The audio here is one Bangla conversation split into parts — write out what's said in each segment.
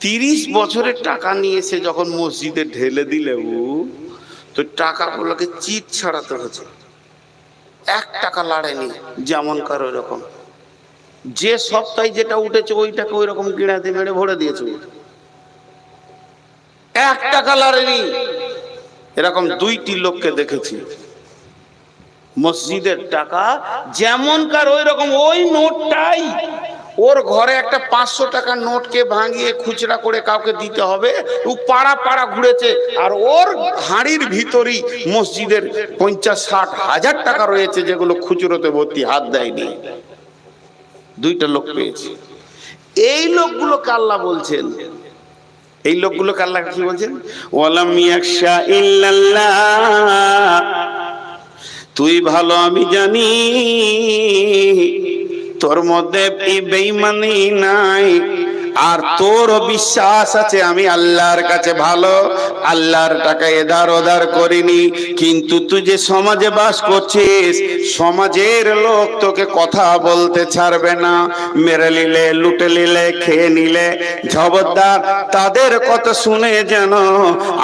তিরিশ বছরের টাকা নিয়ে এসে যখন মসজিদে ঢেলে দিলে ও তো টাকাগুলোকে চিট ছাড়াতে হয়েছে এক টাকা লাড়েনি যেমন কার ওই রকম যে সপ্তাহে যেটা উঠেছে, ওইটাকে ওই রকম গিড়াতে মেরে ভরে দিয়েছে এক টাকা লাড়েনি এরকম দুইটি লোককে দেখেছি। মসজিদের টাকা যেমন কার ওই রকম ওই নোটটাই ওর ঘরে একটা পাঁচশো টাকার নোটকে ভাঙিয়ে খুচরা করে কাউকে দিতে হবে। ও পাড়া পাড়া ঘুরেছে। আর ওর হাঁড়ির ভিতরই মসজিদের পঞ্চাশ ষাট হাজার টাকা রয়েছে যেগুলো খুচরোতে ভর্তি হাত দেয়নি। দুইটা লোক পেয়েছে। এই লোকগুলোকে আল্লাহ বলছেন? এই লোকগুলোকে আল্লাহ কি বলছেন? ওয়ালাম ইয়াকশা ইল্লাল্লাহ। তুই ভালো আমি জানি। তোর মধ্যে বেইমানি নাই। আর তোর বিশ্বাস আছে, আমি আল্লাহর কাছে ভালো, আল্লাহর টাকা এদার ওদার করিনি। কিন্তু তুই যে সমাজে বাস করছিস, সমাজের লোক তোকে কথা বলতে ছাড়বে না। মেরে নিলে, লুটে নিলে, খেয়ে নিলে জবরদার তাদের কথা শুনে যেন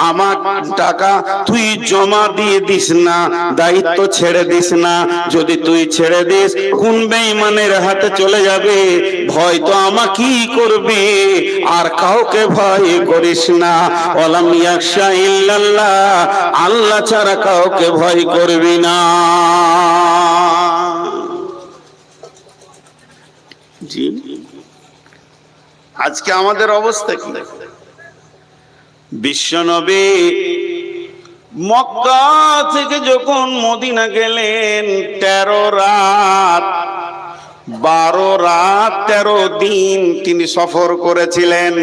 আমার টাকা তুই জমা দিয়ে দিস না, দায়িত্ব ছেড়ে দিস না। যদি তুই ছেড়ে দিস, কোন বেঈমানের হাতে চলে যাবে? ভয় তো আমাকেই করবে। আর কাউকে ভয় করিস না। ওলাম আল্লাহ ছাড়া কাউকে ভয় করবি না। আজকে আমাদের অবস্থা কি? বিশ্বনবী মক্কা থেকে যখন মদিনা গেলেন, তেরো রাত বারো রাত, তেরো দিন তিনি সফর করেছিলেন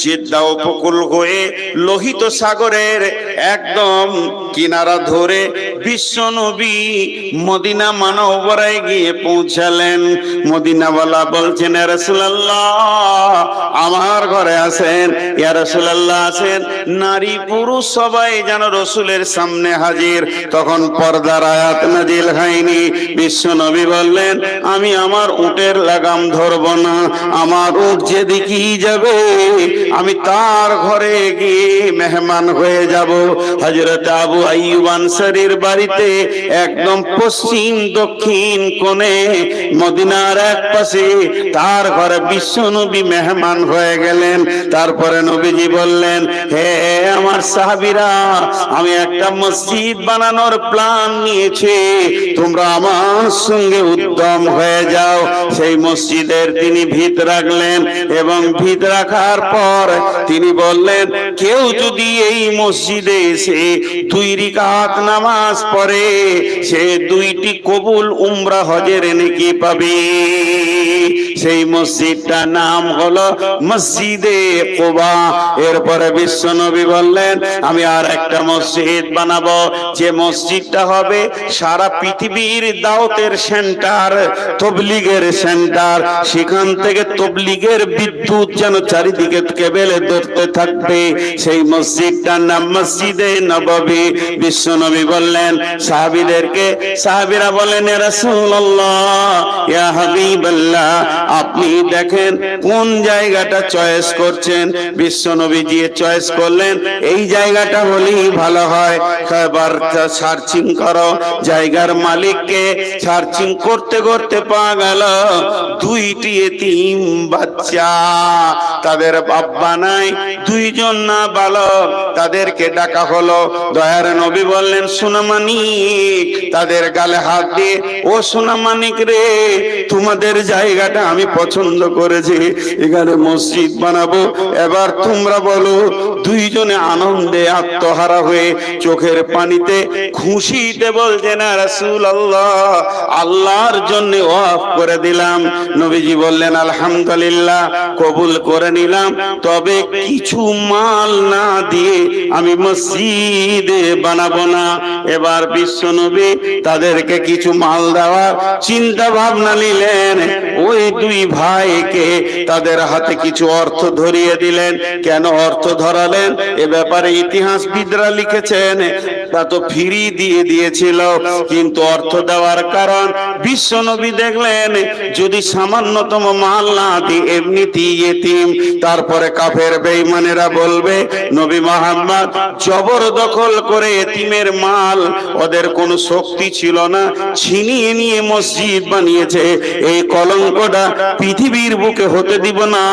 জিদ্দা উপকূল হয়ে লোহিত সাগরের একদম কিনারা ধরে বিশ্বনবী মদিনা মানবরায় গিয়ে পৌঁছালেন। মদিনাওয়ালা বলছেন রসুল্লাহ আমার ঘরে আসেন, ইয়া রসুল্লাহ আছেন নারী পুরুষ সবাই যেন রসুলের সামনে হাজির। তখন পর্দার আয়াত নাজিল হয়নি। বিশ্ব নবী বললেন, আমি আমার উটের লাগাম ধরব না, আমার উট যেদিকেই যাবে, আমি তার ঘরে গিয়ে মেহমান হয়ে যাব। হজরত আবু আইয়ুব আনসারীর বাড়িতে একদম পশ্চিম দক্ষিণ কোণে মদিনার এক পাশে তার ঘরে বিশ্ব নবী মেহমান হয়ে গেলেন। তারপরে নবীজি বললেন, হে আমার সাহাবিরা, আমি একটা মসজিদ বানানোর প্ল্যান নিয়েছি। তোমরা আমার সঙ্গে উদ্যম হয়ে যাও। সেই মসজিদের তিনি ভিত রাখলেন এবং ভিত রাখার পর তিনি বললেন, কেউ যদি এই মসজিদে এসে দুই রিকাত নামাজ পড়ে, সে দুইটি কবুল উমরা হজের নেকি পাবে। সেই মসজিদটার নাম হলো মসজিদে কোবা। এরপরে বিশ্বনবী বললেন, আমি আর একটা মসজিদ বানাবো। যে মসজিদটা হবে সারা পৃথিবীর দাওতের সেন্টার তবলিগের সেন্টার, সেখান থেকে তবলিগের বিদ্যুৎ যেন চারিদিকে কেবেলে ধরতে থাকবে। সেই মসজিদটার নাম মসজিদে নববী। বিশ্বনবী বললেন, সাহাবীদেরকে, সাহাবীরা বলেন "ইয়া রাসূলুল্লাহ, ইয়া হাবিবাল্লাহ, আপনি দেখেন কোন জায়গাটা চয়েস করছেন? বিশ্বনবী দিয়ে চয়েস করলেন, এই জায়গাটা হলেই ভালো হয়। এবার সার্চিং করো, জায়গার মালিককে সার্চিং করতে করতে পাওয়া গেল দুইটি বাচ্চা। তাদের নাই, দুইজন না বালক। তাদেরকে ডাকা হলো। দয়ার নবী বললেন তাদের গালে হাত দিয়ে, ও রে, তোমাদের জায়গাটা আমি পছন্দ করেছি। এখানে মসজিদ বানাবো। এবার তোমরা বলো, দুইজনে আনন্দে আত্মহারা হয়ে চোখের পানিতে খুশিতে বলছেন রাসুল আল্লাহ আল্লাহর জন্য ওয়াফ করে দিলাম। নবীজি বললেন, আলহামদুলিল্লাহ, কবুল করে নিলাম। তবে কিছু মাল না দিয়ে আমি মসজিদে বানাবো না। এবার বিশ্ব নবী তাদেরকে কিছু মাল দেওয়ার চিন্তা ভাবনা নিলেন। ওই দুই ভাইকে তাদের হাতে কিছু অর্থ ধরিয়ে দিলেন। কেন অর্থ ধরালেন? এ ব্যাপারে ইতিহাসবিদরা লিখেছেন তা তো ফিরি দিয়ে দিয়েছিল। কিন্তু অর্থ দেওয়ার কারণ বিশ্ব নবী দেখলেন, যদি সামান্যতম মাল না দিই এমনিতেই এতিম, তারপরে কাফের বেঈমানেরা বলবে, নবী মোহাম্মদ জবরদখল করে এতিমের মাল ওদের কোনো শক্তি ছিল না, ছিনিয়ে নিয়ে মসজিদ বানিয়েছে। এই কলঙ্কটা পৃথিবীর বুকে হতে দিব না,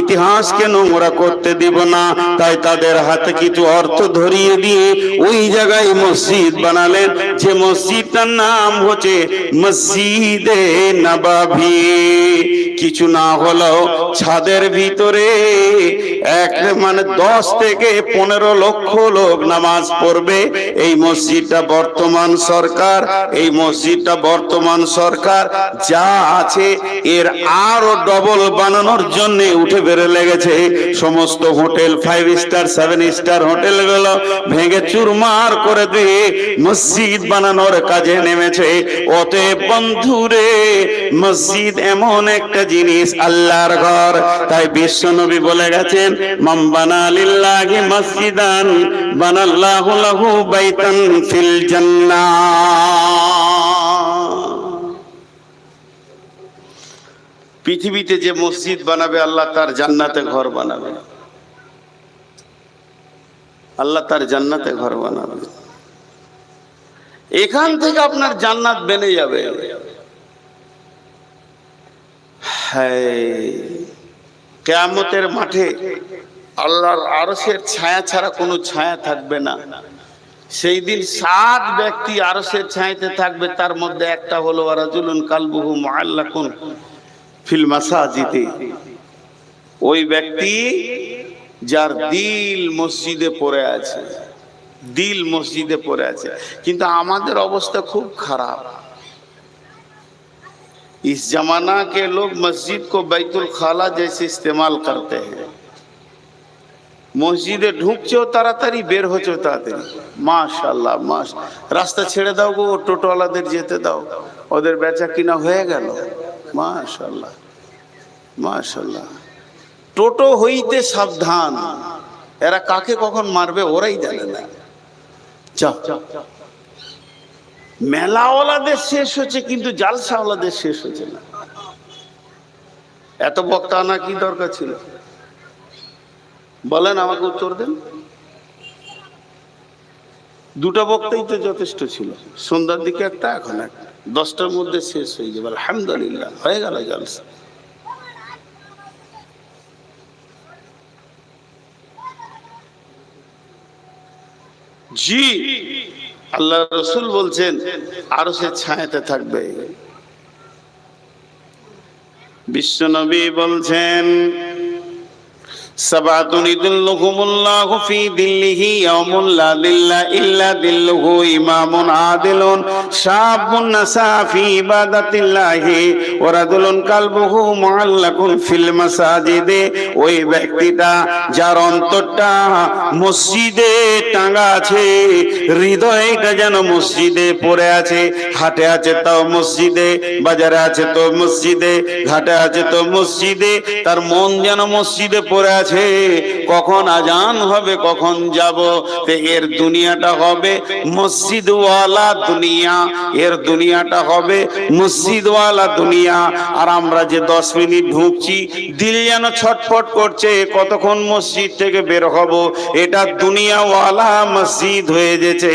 ইতিহাসকে নোংরা করতে দিব না। তাই তাদের হাতে কিছু অর্থ ধরিয়ে দিয়ে ওই জায়গায় মসজিদ বানালেন যে মসজিদটার নাম হচ্ছে মসজিদে নবাবি। কিছু না হলেও ছাদের ভিতরে এক মানে দশ থেকে পনেরো লক্ষ লোক নামাজ পড়বে। এই মসজিদটা বর্তমান সরকার, এই মসজিদটা বর্তমান সরকার। যা আছে, এর আরও ডবল বানানোর জন্য উঠে বেড়ে লেগেছে। সমস্ত hotel five star seven star হোটেলগুলো ভেঙে চুরমার করে দিয়ে মসজিদ বানানোর কাজে নেমেছে। অতএব বন্ধুরে, মসজিদ এমন একটা জিনিস আল্লাহর ঘর। তাই বিশ্ব নবী বলে গেছেন লিল্লাহি মসজিদান, বানাল্লাহু লাহু বাইতান ফিল জান্নাহ। পৃথিবীতে যে মসজিদ বানাবে, আল্লাহ তার জান্নাতে ঘর বানাবে। আল্লাহ তার জান্নাতে ঘর বানাবে। এখান থেকে আপনার জান্নাত বেনে যাবে। কেয়ামতের মাঠে আল্লাহর আরসের ছায়া ছাড়া কোনো ছায়া থাকবে না। সেই দিন সাত ব্যক্তি আরসের ছায়াতে থাকবে, তার মধ্যে একটা হলো রাজুলুন কালবুহু মুআল্লাকুন ফিল মাসাজিদে। ওই ব্যক্তি যার দিল মসজিদে পড়ে আছে, দিল মসজিদে পড়ে আছে। কিন্তু আমাদের অবস্থা খুব খারাপ। इस जमाना के लोग मस्जिद को बैतुल खाला जैसे इस्तेमाल करते हैं মসজিদে ঢুকছেও তাড়াতাড়ি বের হচ্ছেও তাড়াতাড়ি মাশাল্লাহ মাস রাস্তা ছেড়ে দাও গো টোটোওয়ালাদের যেতে দাও ওদের বেচা কিনা হয়ে গেল মাশাল্লাহ মাশাল্লাহ টোটো হইতে সাবধান এরা কাকে কখন মারবে ওরাই জানে না যা মেলাওয়ালাদের শেষ হচ্ছে, কিন্তু জালসাওয়ালাদের শেষ হচ্ছে না। এত বক্তা আনা কি দরকার ছিল? বলেন আমাকে উত্তর দেন। দুটো বক্তাই তো যথেষ্ট ছিল। সন্ধ্যার দিকে একটা, এখন একটা দশটার মধ্যে শেষ হয়ে যাবে আলহামদুলিল্লাহ, হয়ে গেল জলসা। জি। আল্লাহ রসুল বলছেন আরও সে ছায়াতে থাকবে। বিশ্বনবী বলছেন কালবুহু মুআল্লাকুন ফিল মাসাজিদে ওই ব্যক্তিটা যার অন্তরটা মসজিদে টাঙ্গা আছে, হৃদয়টা যেন মসজিদে পড়ে আছে। হাটে আছে তাও মসজিদে, বাজারে আছে তো মসজিদে, ঘাটে আছে তো মসজিদে, তার মন যেন মসজিদে পড়ে আছে। কখন আজান হবে, কখন যাব? তো এর দুনিয়াটা হবে মসজিদওয়ালা দুনিয়া। এর দুনিয়াটা হবে মসজিদওয়ালা দুনিয়া। আর আমরা যে দশ মিনিট ঢুকছি, দিল যেন ছটফট করছে, কতক্ষণ মসজিদ থেকে বের হব? এটা দুনিয়াওয়ালা মসজিদ হয়ে গেছে।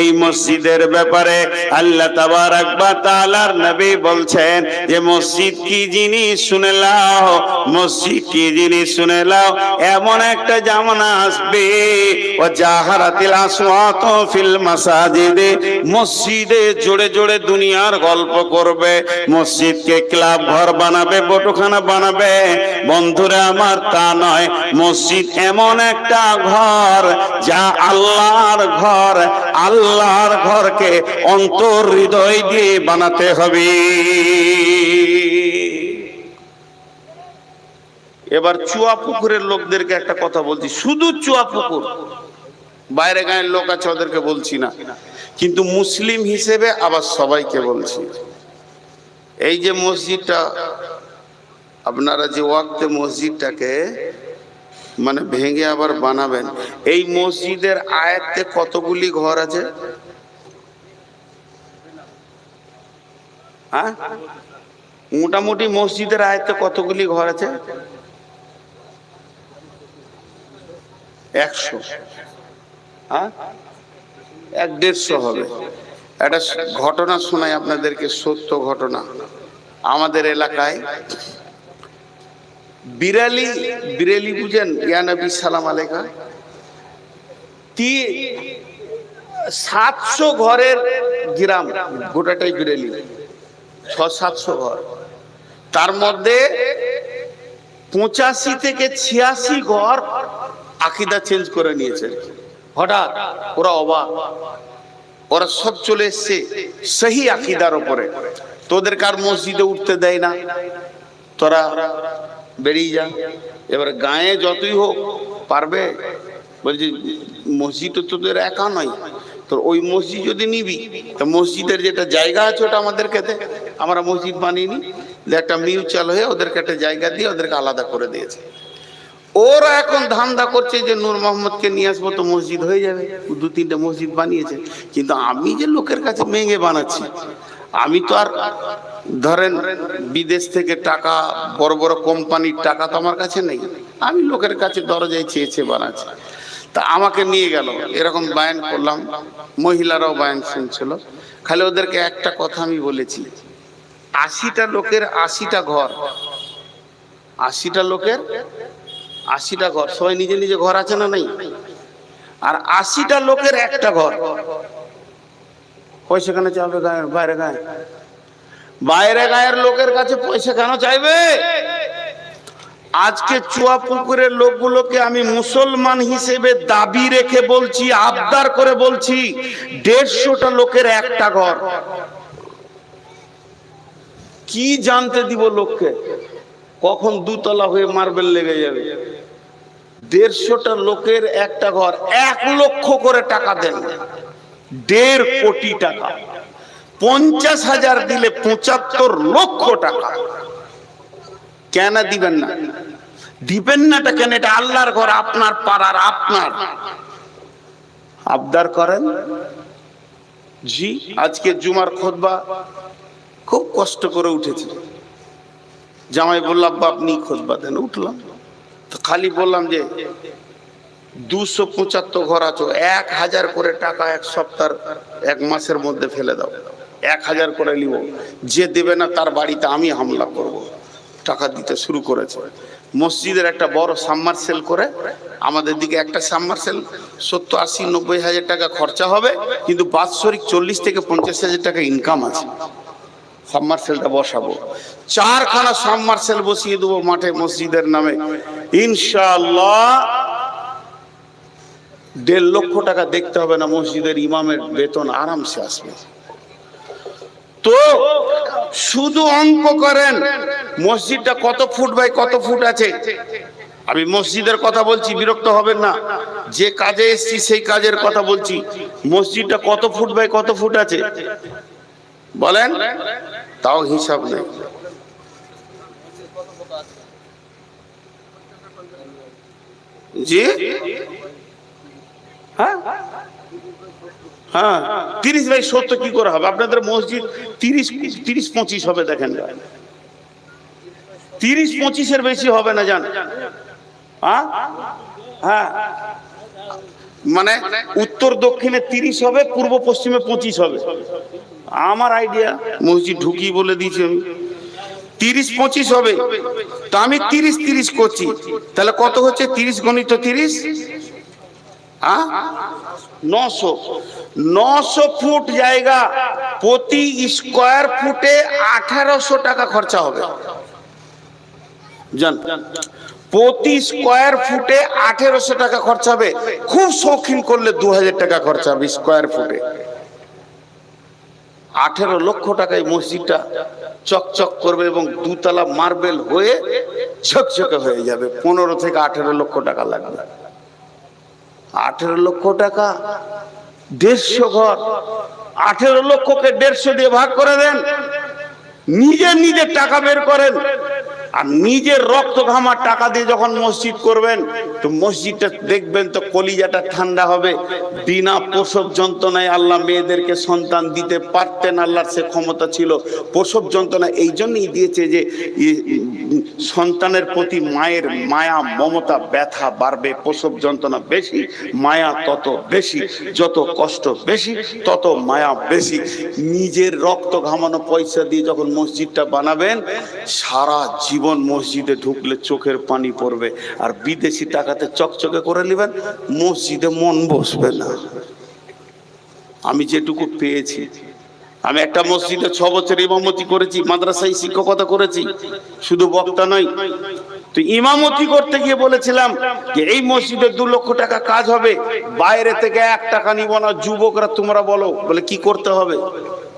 এই মসজিদের ব্যাপারে আল্লাহ তাবার আকবার তালার নবী বলছেন যে, মসজিদ কি জিনিস শুনে লাও, মসজিদ কি জিনিস শুনে লাও? এমন একটা জামানা আসবে। ও জাহারাতিল আসওয়াত ফিল মাসাজিদে। মসজিদে জোরে জোরে দুনিয়ার গল্প করবে। মসজিদকে ক্লাব ঘর বানাবে, বটখানা বানাবে। বন্ধুরা আমার, তা নয়। মসজিদ এমন একটা ঘর যা আল্লাহর ঘর। আল্লাহর ঘরকে অন্তর হৃদয় দিয়ে বানাতে হবে। এবার চুয়া পুকুরের লোকদেরকে একটা কথা বলছি। শুধু চুয়া পুকুর। বাইরে গায়ের লোক আছে, ওদেরকে বলছি না। কিন্তু মুসলিম হিসেবে আবার সবাইকে বলছি। এই যে মসজিদটা, আপনারা যে ওয়াক্তে মসজিদটাকে মানে ভেঙে আবার বানাবেন, এই মসজিদের আয়াতে কতগুলি ঘর আছে? হ্যাঁ? মোটামুটি মসজিদের আয়ত্তে কতগুলি ঘর আছে? একশো। হ্যাঁ? এক দেড়শো হবে। একটা ঘটনা শোনাই আপনাদেরকে, সত্য ঘটনা। আমাদের এলাকায় বিরালি বিরেলি বুঝেন? ইয়ানবী সালাম আলেকা তি সাতশো ঘরের গ্রাম, গোটাটাই বিরেলি ছ সাতশো ঘর। তার মধ্যে পঁচাশি থেকে ছিয়াশি ঘর আকিদা চেঞ্জ করে নিয়েছে। হঠাৎ ওরা অবাক। ওরা সব চলে এসছে সেই আকিদার উপরে। তোদের কার মসজিদে উঠতে দেয় না? তোরা বেরিয়ে যা। এবার গায়ে যতই হোক পারবে। বলছি, মসজিদ তো তোদের একা নয়। তোর ওই মসজিদ যদি নিবি, তা মসজিদের যেটা জায়গা আছে ওটা আমাদেরকে দে। আমরা মসজিদ বানিয়ে নি একটা মিউচুয়াল হয়ে ওদেরকে একটা জায়গা দিয়ে ওদেরকে আলাদা করে দিয়েছে। ওরা এখন ধান্দা করছে যে নূর মোহাম্মদকে নিয়ে আসব তো মসজিদ হয়ে যাবে। দু তিনটে মসজিদ বানিয়েছে। কিন্তু আমি যে লোকের কাছে মেঙে বানাচ্ছি, আমি তো আর ধরেন বিদেশ থেকে টাকা, বড় বড় কোম্পানির টাকা তো আমার কাছে নেই। আমি লোকের কাছে দরজায় চেয়েছে বানাচ্ছি। তা আমাকে নিয়ে গেল। এরকম বায়ান করলাম। মহিলারাও বায়ান শুনছিল। খালি ওদেরকে একটা কথা আমি বলেছি, আশিটা লোকের আশিটা ঘর। আশিটা লোকের আশিটা ঘর। সবাই নিজে নিজে ঘর আছে না নাই? আর আশিটা লোকের একটা ঘর। পয়সা কেন চাইবে বাইরে গায়ে বাইরে গায়ের লোকের কাছে পয়সা কেন চাইবে? আজকে চুয়া পুকুরের লোকগুলোকে আমি মুসলমান হিসেবে দাবি রেখে বলছি, আবদার করে বলছি, দেড়শোটা লোকের একটা ঘর। কি জানতে দিব লোককে? কখন দুতলা হয়ে মার্বেল লেগে যাবে? দেড়শোটা লোকের একটা ঘর, এক লক্ষ করে টাকা দেন। দেড় কোটি টাকা। পঞ্চাশ হাজার দিলে পঁচাত্তর লক্ষ টাকা। কেন দিবেন না? দিবেন নাটা কেন? এটা আল্লাহর ঘর, আপনার পাড়ার আপনার। আবদার করেন? জি, আজকে জুমার খোদবা খুব কষ্ট করে উঠেছে। জামাই বললাম আপনি খোদবা দেন, উঠলাম। খালি বললাম যে দুশো পঁচাত্তর ঘর আছো, এক হাজার করে টাকা এক সপ্তাহ, এক মাসের মধ্যে ফেলে দাও। এক হাজার করে নিব। যে দেবে না তার বাড়িতে আমি হামলা করব। টাকা দিতে শুরু করেছে। মসজিদের একটা বড় সাবমার্সেল করে আমাদের দিকে একটা সাবমার্সেল, সত্তর আশি নব্বই হাজার টাকা খরচা হবে, কিন্তু বাৎসরিক চল্লিশ থেকে পঞ্চাশ হাজার টাকা ইনকাম আছে। সাবমার্সেলটা বসাবো। চারখানা সাবমার্সেল বসিয়ে দেবো মাঠে মসজিদের নামে। ইনশাআল্লাহ দেড় লক্ষ টাকা দেখতে হবে না মসজিদের ইমামের বেতন আরামসে আসবে। তো শুধু অঙ্ক করেন, মসজিদটা কত ফুট বাই কত ফুট আছে? আমি মসজিদের কথা বলছি, বিরক্ত হবেন না। যে কাজে এসছি, সেই কাজের কথা বলছি। মসজিদটা কত ফুট বাই কত ফুট আছে? বলেন? তাও হিসাব নেই। জি? হ্যাঁ? হ্যাঁ। তিরিশ বাই সত্তর কি করে হবে? আপনাদের মসজিদ তিরিশ তিরিশ পঁচিশ হবে দেখেন। তিরিশ পঁচিশের বেশি হবে না, জান। হ্যাঁ? হ্যাঁ। মানে উত্তর দক্ষিণে তিরিশ হবে, পূর্ব পশ্চিমে পঁচিশ হবে। আমার আইডিয়া মসজিদ ঢুকি বলে দিয়েছি আমি। তিরিশ পঁচিশ হবে। তো আমি তিরিশ তিরিশ করছি। তাহলে কত হচ্ছে তিরিশ গণিত তিরিশ? নশো। নশো ফুট জায়গা। প্রতি স্কোয়ার ফুটে আঠারোশো টাকা খরচা হবে। জান? প্রতি স্কোয়ার ফুটে আঠেরোশো টাকা খরচা হবে। খুব শৌখিন করলে দু হাজার টাকা খরচা হবে স্কোয়ার ফুটে। আঠেরো লক্ষ টাকায় মসজিদটা চকচক করবে এবং দুতলা মার্বেল হয়ে ঝকঝকে হয়ে যাবে। পনেরো থেকে আঠেরো লক্ষ টাকা লাগবে। আঠেরো লক্ষ টাকা, দেড়শো ঘর। আঠেরো লক্ষকে দেড়শো দিয়ে ভাগ করে দেন। নিজে নিজে টাকা বের করেন। আর নিজের রক্ত ঘামার টাকা দিয়ে যখন মসজিদ করবেন, তো মসজিদটা দেখবেন তো কলিজাটা ঠান্ডা হবে। বিনা প্রসব যন্ত্রণায় আল্লাহ মেয়েদেরকে সন্তান দিতে পারতেন, আল্লাহর সে ক্ষমতা ছিল। প্রসব যন্ত্রণা এই জন্যই দিয়েছে যে সন্তানের প্রতি মায়ের মায়া, মমতা, ব্যথা বাড়বে। প্রসব যন্ত্রণা বেশি, মায়া তত বেশি। যত কষ্ট বেশি, তত মায়া বেশি। নিজের রক্ত ঘামানো পয়সা দিয়ে যখন মসজিদটা বানাবেন, সারা জীবন মসজিদে ঢুকলে চোখের পানি পড়বে আর বিদেশি টাকাতে চকচকে করে নেবেন, মসজিদে মন বসবে না। আমি যেটুকু পেয়েছি। আমি একটা মসজিদে ছ বছর ইমামতি করেছি, মাদ্রাসায় শিক্ষকতা করেছি, শুধু বক্তা নয়। তো ইমামতি করতে গিয়ে বলেছিলাম যে এই মসজিদে দু লক্ষ টাকা কাজ হবে, বাইরে থেকে এক টাকা নিব না, যুবকরা তোমরা বলো, বলে কি করতে হবে?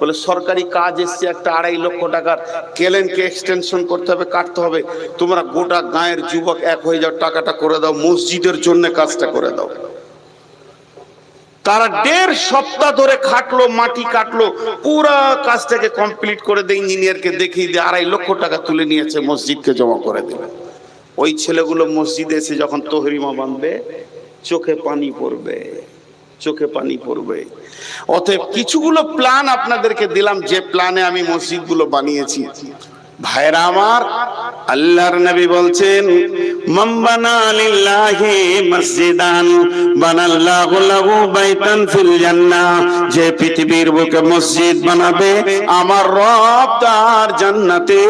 বলে সরকারি কাজ এসছে, একটা আড়াই লক্ষ টাকার কেলেনকে এক্সটেনশন করতে হবে, কাটতে হবে। তোমরা গোটা গায়ের যুবক এক হয়ে যাও, টাকাটা করে দাও, মসজিদের জন্য কাজটা করে দাও। তারা দেড় সপ্তাহ ধরে খাটলো, মাটি কাটলো, পুরা কাজটাকে কমপ্লিট করে দিয়ে ইঞ্জিনিয়ারকে দেখিয়ে দিয়ে আড়াই লক্ষ টাকা তুলে নিয়েছে, মসজিদকে জমা করে দেবে ওই ছেলেগুলো মসজিদে এসে যখন তহরিমা বাঁধবে, চোখে পানি পড়বে। চোখে পানি পড়বে। অতএব কিছুগুলো প্ল্যান আপনাদেরকে দিলাম, যে প্ল্যানে আমি মসজিদগুলো বানিয়েছি। ভাইরা আমার, আল্লাহর নবী বলছেন মাম্বানা লিল্লাহি মসজিদান, বানাল্লাহু লাহু বাইতান ফিল জান্নাহ। যে পৃথিবীর বুকে মসজিদ বানাবে, আমার রব তার জান্নাতে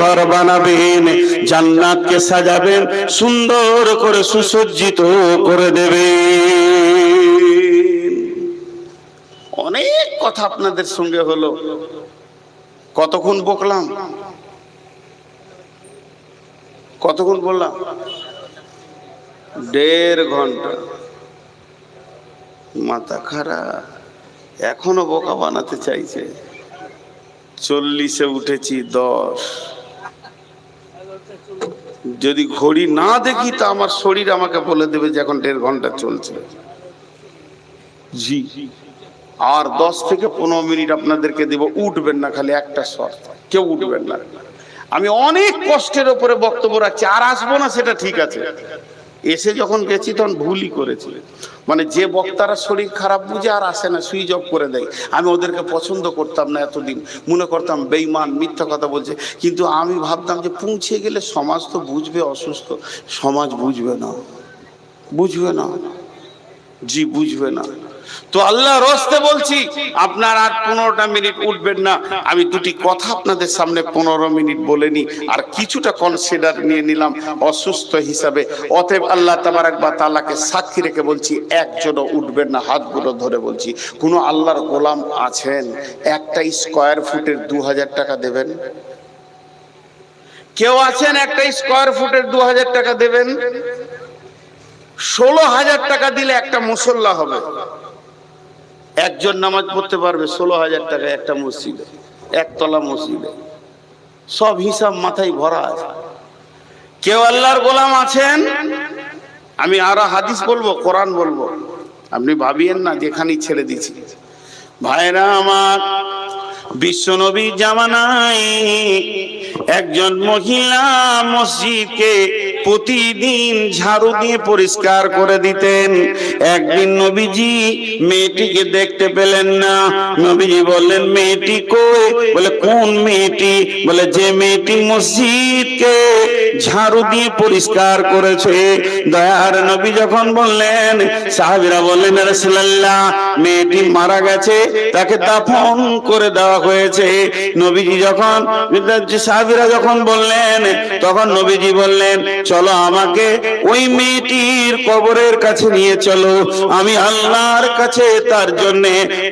ঘর বানাবেন, জান্নাতকে সাজাবেন, সুন্দর করে সুসজ্জিত করে দেবেন অনেক কথা আপনাদের সঙ্গে হলো। কতক্ষণ বকলাম? কতক্ষণ বললাম? দেড় ঘণ্টা। মাথা খারাপ। এখনও বোকা বানাতে চাইছে। চল্লিশে উঠেছি দশ। যদি ঘড়ি না দেখি তা আমার শরীর আমাকে বলে দেবে যে এখন দেড় ঘণ্টা চলছে। জি। আর দশ থেকে পনেরো মিনিট আপনাদেরকে দেব, উঠবেন না, খালি একটা শর্ত কেউ উঠবেন না। আমি অনেক কষ্টের ওপরে বক্তব্য রাখছি, আর আসব না, সেটা ঠিক আছে। এসে যখন গেছি, তখন ভুলই করেছি। মানে যে বক্তারা শরীর খারাপ বুঝে আর আসে না, সুইচ অফ করে দেয়। আমি ওদেরকে পছন্দ করতাম না এতদিন। মনে করতাম বেইমান মিথ্যা কথা বলছে। কিন্তু আমি ভাবতাম যে পৌঁছে গেলে সমাজ তো বুঝবে অসুস্থ। সমাজ বুঝবে না। বুঝবে না। জি, বুঝবে না। তো আল্লাহ রস্তে বলছি, আপনার আর পনেরোটা মিনিট উঠবেন না। আমি দুটি কথা আপনাদের সামনে পনেরো মিনিট বলে নি আর কিছুটা কনসিডার নিয়ে নিলাম অসুস্থ হিসাবে। অতএব আল্লাহ তাবারাক বা তালাকে সাক্ষী রেখে বলছি, একজনও উঠবেন না, হাতগুলো ধরে বলছি। কোনো আল্লাহর গোলাম আছেন? একটা স্কোয়ার ফুটের দু হাজার টাকা দেবেন? কেউ আছেন একটা স্কোয়ার ফুটের দু হাজার টাকা দেবেন? ষোলো হাজার টাকা দিলে একটা মুসল্লা হবে। একজন নামাজ পড়তে পারবে ষোলো হাজার টাকা একটা মসজিদে, একতলা মসজিদে। সব হিসাব মাথায় ভরা আছে। কেউ আল্লাহর গোলাম আছেন? আমি আরও হাদিস বলব, কোরআন বলব। আপনি ভাবিয়েন না, যেখানেই ছেড়ে দিছি ভাইরা আমার বিশ্বনবী জামানায় একজন মহিলা মসজিদকে প্রতিদিন ঝাড়ু দিয়ে পরিষ্কার করে দিতেন। একদিন নবীজি মেয়েটিকে দেখতে পেলেন না। নবীজি বললেন, মেয়েটি কই? বলে, কোন মেয়েটি? বলে, যে মেয়েটি মসজিদকে ঝাড়ু দিয়ে পরিষ্কার করেছে। দয়ার নবী যখন বললেন, সাহাবিরা বললেন রাসূলুল্লাহ, মেয়েটি মারা গেছে, তাকে দাফন করে দেওয়া হয়েছে। নবীজি যখন, সাহাবিরা যখন বললেন, তখন নবীজি বললেন চলো আমাকে ওই মেয়েটির কবরের কাছে নিয়ে চলো। আমি আল্লাহর কাছে তার জন্য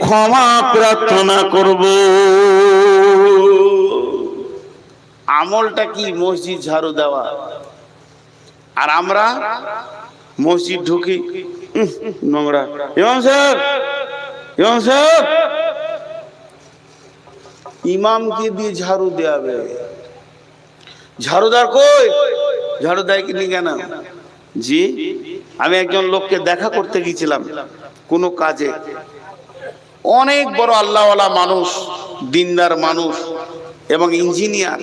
ক্ষমা প্রার্থনা করব। আমলটা কি? মসজিদ ঝাড়ু দেওয়া। আর আমরা মসজিদ ঢুকি। নোংরা। ইমাম সাহেব ইমাম সাহেব। ইমামকে দিয়ে ঝাড়ু দেওয়াবে ঝাড়ুদার কই? ঝাড়ু দেয় কি নি? কেন জি? আমি একজন লোককে দেখা করতে গিয়েছিলাম কোনো কাজে। অনেক বড় আল্লাহওয়ালা মানুষ, দিনদার মানুষ এবং ইঞ্জিনিয়ার।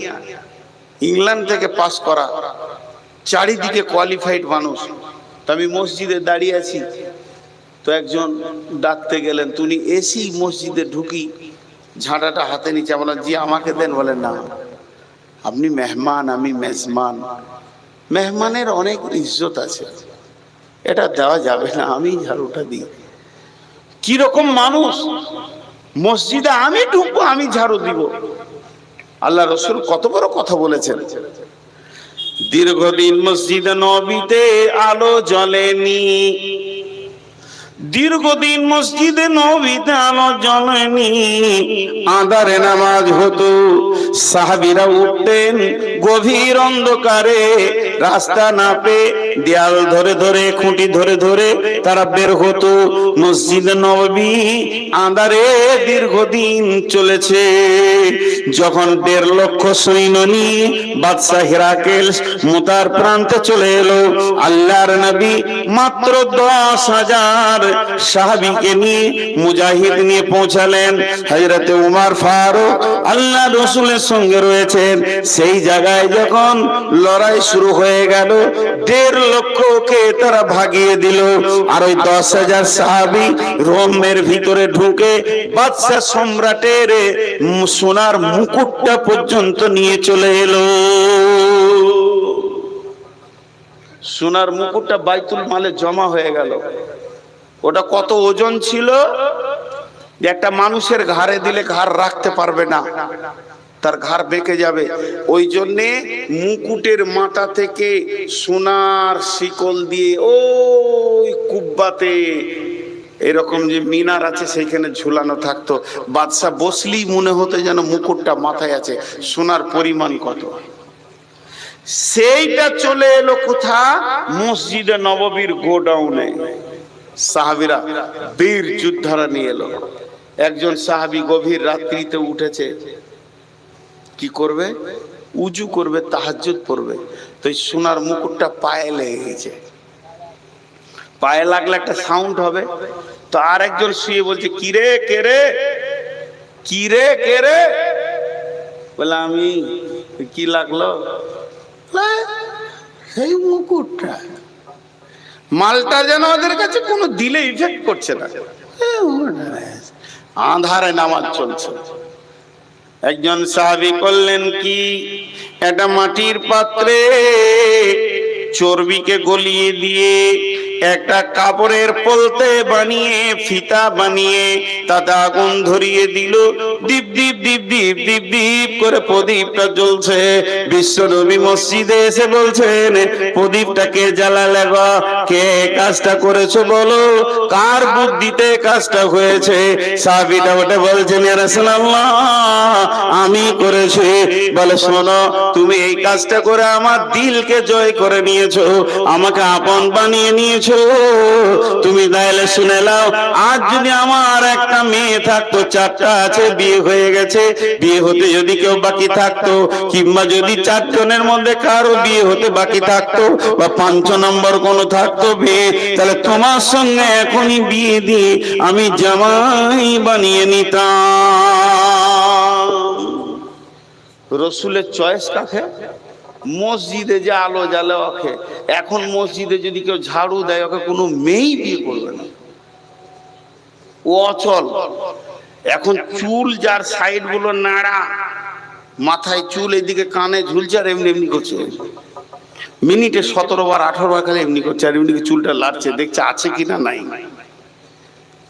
ইংল্যান্ড থেকে পাস করা, চারিদিকে কোয়ালিফাইড মানুষ। তো আমি মসজিদে দাঁড়িয়ে আছি। তো একজন ডাকতে গেলেন, তুমি এসি মসজিদে ঢুকি, ঝাঁটাটা হাতে নিচে বলেন জি, আমাকে দেন বলেন না। আপনি মেহমান, আমি মেজমান। মেহমানের অনেক ইজ্জত আছে। এটা দেওয়া যাবে না, আমি ঝাড়ুটা দিই। কীরকম মানুষ? মসজিদে আমি ঢুকবো, আমি ঝাড়ু দিব। আল্লাহ রসুল কত বড় কথা বলেছেন। দীর্ঘদিন মসজিদে নবীতে আলো জ্বলেনি। দীর্ঘদিন মসজিদে নবীতে আলো জ্বলেনি আধারে নামাজ হতো। সাহাবিরা উঠতেন গভীর অন্ধকারে, রাস্তা না পেয়ে দেয়াল ধরে ধরে, খুঁটি ধরে ধরে তারা বের হতো। মসজিদে নবী আধারে দীর্ঘদিন চলেছে। যখন দেড় লক্ষ সৈন্য নিয়ে বাদশাহ হিরাকেল মুতার প্রান্তে চলে এলো, আল্লাহর নবী মাত্র দশ হাজার সাহাবিকে নিয়ে মুজাহিদ নিয়ে পৌঁছালেন। হজরতে উমার ফারুক আল্লাহ রসুলের সঙ্গে রয়েছেন। সেই জায়গায় যখন লড়াই শুরু হয়ে গেল, দেড় লক্ষকে তারা ভাগিয়ে দিল। আর ওই দশ হাজার সাহাবি রোমের ভিতরে ঢুকে বাদশাহ সম্রাটের সোনার মুকুটটা পর্যন্ত নিয়ে চলে এলো। সোনার মুকুটটা বাইতুল মালে জমা হয়ে গেল। ওটা কত ওজন ছিল? যে একটা মানুষের ঘাড়ে দিলে ঘাড় রাখতে পারবে না। তার ঘাড় বেঁকে যাবে। ওই জন্যে মুকুটের মাথা থেকে সোনার শিকল দিয়ে ওই কুব্বাতে এরকম যে মিনার আছে, সেইখানে ঝুলানো থাকতো। বাদশাহ বসলেই মনে হতো যেন মুকুটটা মাথায় আছে। সোনার পরিমাণ কত? সেইটা চলে এলো কোথা? মসজিদে নববীর গোডাউনে। সাহাবিরা বীর যোদ্ধারা নিয়ে এলো। একজন সাহাবি গভীর রাত্রিতে উঠেছে। কি করবে? উজু করবে, তাহাজ্জুদ পড়বে। তো এই সোনার মুকুটটা পায়ে লেগে গেছে। পায়ে লাগলে একটা সাউন্ড হবে। তো আর একজন শুয়ে বলছে কিরে কেরে কিরে কেরে বলে আমি, কি লাগল? সেই মুকুটটা। মালটা যেন ওদের কাছে কোনো দিলে ইফেক্ট করছে না। আধারে নামাজ চলছে। একজন সাহাবি করলেন কি? একটা মাটির পাত্রে চর্বিকে গলিয়ে দিয়ে একটা কাপড়ের পলতে বানিয়ে, ফিতা বানিয়ে, তাতে আগুন ধরিয়ে দিল। দীপ দীপ দীপ দীপ দীপ দীপ করে প্রদীপটা জ্বলছে। বিশ্ব নবী মসজিদে এসে বলছেন প্রদীপটাকে জ্বালালে গো? কে কাজটা করেছ বলো? কার বুদ্ধিতে কাজটা হয়েছে? সাহাবিটা ওটা বলছেন রাসূলুল্লাহ, আমি করেছি। বলে, শোনো, তুমি এই কাজটা করে আমার দিলকে জয় করে নিয়েছো। আমাকে আপন বানিয়ে নিয়েছো। তুমি তাইলে শুনে নাও, আজ যদি আমার একটা মেয়ে থাকতো, চারটা আছে, বিয়ে হয়ে গেছে, বিয়ে হতে যদি কেউ বাকি থাকতো, কিংবা যদি চারজনের মধ্যে কারও বিয়ে হতে বাকি থাকতো, বা পাঁচ নম্বর কোনো থাকতো বিয়ে তাহলে তোমার সঙ্গে এখনই বিয়ে দিয়ে আমি জামাই বানিয়ে নিতাম। রসুলের চয়েস কাকে? মসজিদে যে আলো জ্বালে ওকে, এখন মসজিদে যদি কেউ ঝাড়ু দেয়, ওকে কোনো মেয়েই বিয়ে করবে না। ও অচল। এখন চুল যার সাইডগুলো নাড়া, মাথায় চুল এদিকে কানে ঝুলছে আর এমনি এমনি করছে। মিনিটে সতেরো বার, আঠারো বার খালি এমনি করছে, আর এমনি চুলটা লাড়ছে দেখছে আছে কিনা নাই।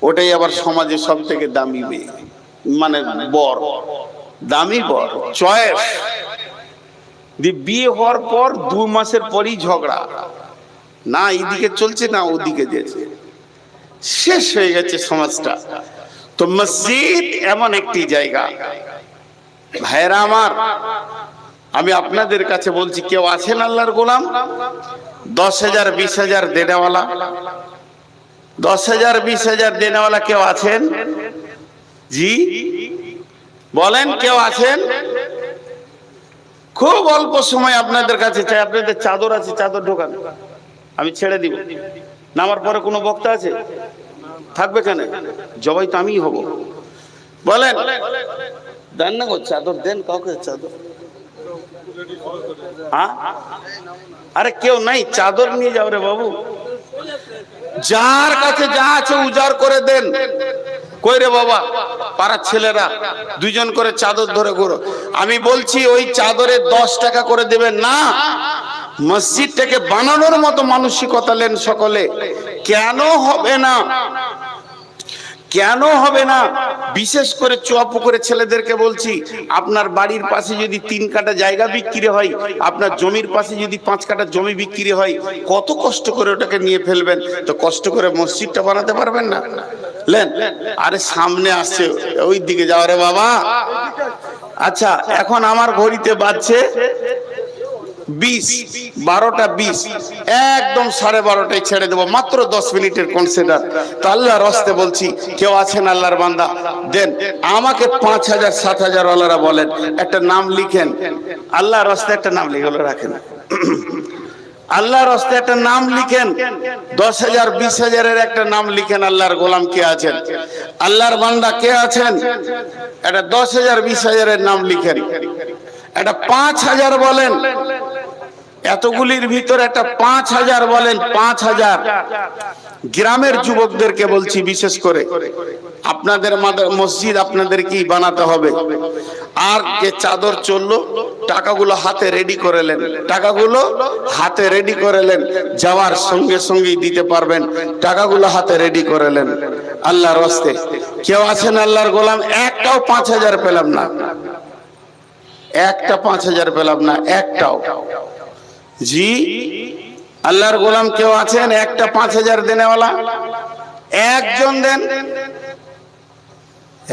ওটাই আবার সমাজে সব থেকে দামি মেয়ে মানে বর। দামি বর, চয়েস। দিয়ে বিয়ে হওয়ার পর দু মাসের পরই ঝগড়া। না এইদিকে চলছে, না ওদিকে যেছে। শেষ হয়ে গেছে সমাজটা। তো মসজিদ এমন একটি জায়গা। ভাইরা আমার, আমি আপনাদের কাছে বলছি, কেউ আছেন আল্লাহর গোলাম? দশ হাজার, বিশ হাজার দেনেওয়ালা। দশ হাজার, বিশ হাজার দেনেওয়ালা কেউ আছেন? জি? বলেন, কেউ আছেন? খুব অল্প সময় আপনাদের কাছে চাই, আপনাদের চাদর আছে, চাদর ঢোকান। আমি ছেড়ে দিব। নামার পরে কোনো বক্তা আছে? থাকবে কেন? জবাই তো আমিই হব। বলেন। দেন না গো, চাদর দেন কাউকে, চাদর। হ্যাঁ? আরে কেউ নাই, চাদর নিয়ে যাও রে বাবু। যার কাছে যা আছে উজাড় করে দেন। কই রে বাবা? পাড়ার ছেলেরা দুজন করে চাদর ধরে ঘুরো। আমি বলছি, ওই চাদরে দশ টাকা করে দেবেন না। মসজিদটাকে বানানোর মতো মানসিকতা লেন সকলে। কেন হবে না? কেন হবে না? বিশেষ করে চুয়াপুকুরের ছেলেদেরকে বলছি, আপনার বাড়ির পাশে যদি তিন কাটা জায়গা বিক্রি হয়, আপনার জমির পাশে যদি পাঁচ কাটা জমি বিক্রি হয়, কত কষ্ট করে ওটাকে নিয়ে ফেলবেন? তো কষ্ট করে মসজিদটা বানাতে পারবেন না। লেন, আরে সামনে আসছে ওই দিকে যাও রে বাবা। আচ্ছা এখন আমার ঘড়িতে বাজছে বিশ, বারোটা বিশ, একদম সাড়ে বারোটায় ছেড়ে দেবো, মাত্র দশ মিনিটের কনসিডার তো আল্লাহ রস্তে বলছি, কেউ আছেন আল্লাহর বান্দা? দেন, আমাকে পাঁচ হাজার, সাত হাজার ওয়ালারা বলেন, একটা নাম লিখেন। আল্লাহ রস্তে একটা নাম লিখে রাখেন। আল্লাহর হস্তে একটা নাম লিখেন, দশ হাজার, বিশ হাজারের একটা নাম লিখেন আল্লাহর গোলাম কে আছেন? আল্লাহর বান্দা কে আছেন? একটা দশ হাজার, বিশ হাজারের নাম লিখেন। একটা পাঁচ হাজার বলেন এতগুলির ভিতর একটা পাঁচ হাজার বলেন, পাঁচ হাজার। গ্রামের যুবকদেরকে বলছি বিশেষ করে, আপনাদের মসজিদ আপনাদেরকেই বানাতে হবে। আর যে চাদর চলল, টাকাগুলো হাতে রেডি করেলেন টাকাগুলো হাতে রেডি করেলেন যাওয়ার সঙ্গে সঙ্গেই দিতে পারবেন। টাকাগুলো হাতে রেডি করেলেন আল্লাহর হস্তে কেউ আছেন আল্লাহর গোলাম? একটাও পাঁচ হাজার পেলাম না। একটা পাঁচ হাজার পেলাম না, একটাও। জি? আল্লাহর গোলাম কেউ আছেন? একটা পাঁচ হাজার দেনেওয়ালা? একজন দেন?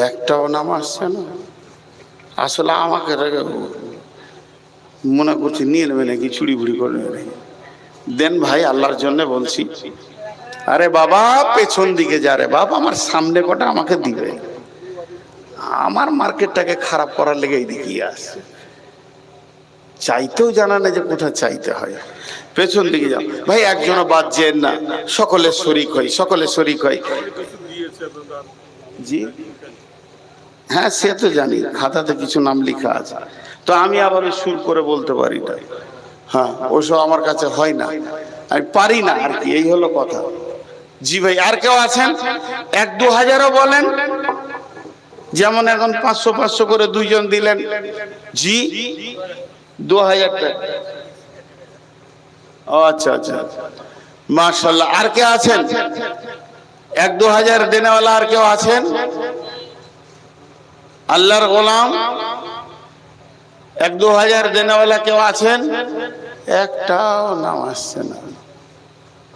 একটাও নাম আসছে না। আসলে আমাকে মনে করছি নিয়ে নেবে নাকি, চুরি বুড়ি করে নেবে দেন ভাই, আল্লাহর জন্য বলছি। আরে বাবা, পেছন দিকে যা রে বাবা আমার সামনে কটা আমাকে দিবে। আমার মার্কেটটাকে খারাপ করার লেগেই এইদিকে আসছে। চাইতেও জানা না যে কোথায় চাইতে হয়। পেছন দিকে যাও। ভাই, একজনও বাদ যেন না। সকলে শরিক হয় সকলে শরিক হয় জি? হ্যাঁ সে তো জানি। খাতাতে কিছু নাম লেখা আছে। তো আমি আবার সুর করে বলতে পারি না। হ্যাঁ ওসব আমার কাছে হয় না। আমি পারি না আর কি, এই হলো কথা। জি ভাই, আর কেউ আছেন? এক দু হাজারও বলেন। যেমন এখন পাঁচশো পাঁচশো করে দুইজন দিলেন। জি? দু হাজার টাকা। ও আচ্ছা আচ্ছা। মার্শাল্লাহ আর কে আছেন? এক দু হাজার দেনেওয়ালা আর কেউ আছেন? আল্লাহর গোলাম। এক দু হাজার দেনেওয়ালা কেউ আছেন? একটাও নাম আসছে না।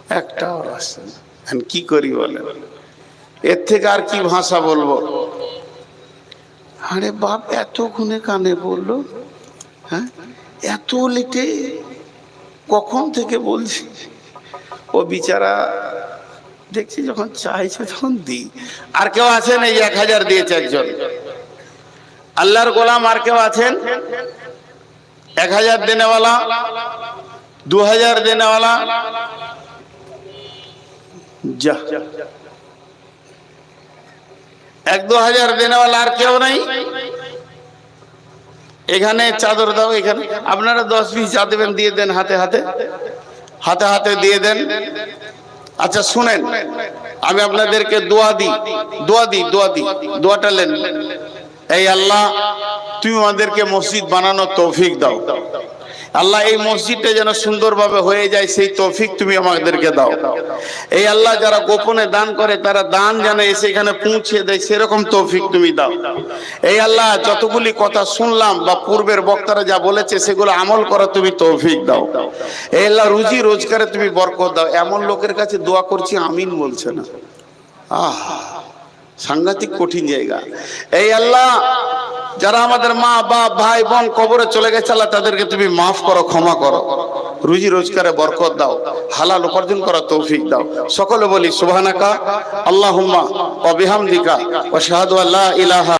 একটাও আসছে না। কি করি বলে এর থেকে আর কি ভাষা বলব? আরে বাপ, এত গুনে কানে বলল। হ্যাঁ? এত লেটে কখন থেকে বলছি? ও বিচারা দেখছি যখন চাইছে তখন দিই। আর কেউ আছেন? এই এক হাজার দিয়েছে একজন। আল্লাহর গোলাম আর কেউ আছেন? এক হাজার দেনেওয়ালা, দু হাজার দেনেওয়ালা। যা। এক দু হাজার দেনেওয়ালা আর কেউ নাই? এখানে চাদর দাও, এখানে। আপনারা দশ পিস যা দেবেন দিয়ে দেন হাতে হাতে। হাতে হাতে দিয়ে দেন। আচ্ছা শুনেন। আমি আপনাদেরকে দোয়া দিই দোয়া দিই দোয়া দিই। দোয়াটা লেন। এই আল্লাহ, তুমি আমাদেরকে মসজিদ বানানোর তৌফিক দাও। আল্লাহ এই মসজিদটা যেন সুন্দরভাবে হয়ে যায়, সেই তৌফিক তুমি আমাদেরকে দাও। এই আল্লাহ যারা গোপনে দান করে, তারা দান যেন এসে এখানে পৌঁছে দেয়, সেরকম তৌফিক তুমি দাও। এই আল্লাহ যতগুলি কথা শুনলাম বা পূর্বের বক্তারা যা বলেছে, সেগুলো আমল করা তুমি তৌফিক দাও। এই আল্লাহ রুজি রোজগারে তুমি বরকত দাও। এমন লোকের কাছে দোয়া করছি, আমিন বলছে না। আহ। সাংঘাতিক কঠিন জায়গা। এই আল্লাহ, যারা আমাদের মা, বাপ, ভাই, বোন কবরে চলে গেছে, আল্লাহ তাদেরকে তুমি মাফ করো, ক্ষমা করো। রুজি রোজগারে বরকত দাও, হালাল উপার্জন করা তৌফিক দাও। সকলে বলি, সুবহানাকা, আল্লাহুম্মা, ওয়া বিহামদিকা, ওয়া শাহাদু ইলাহা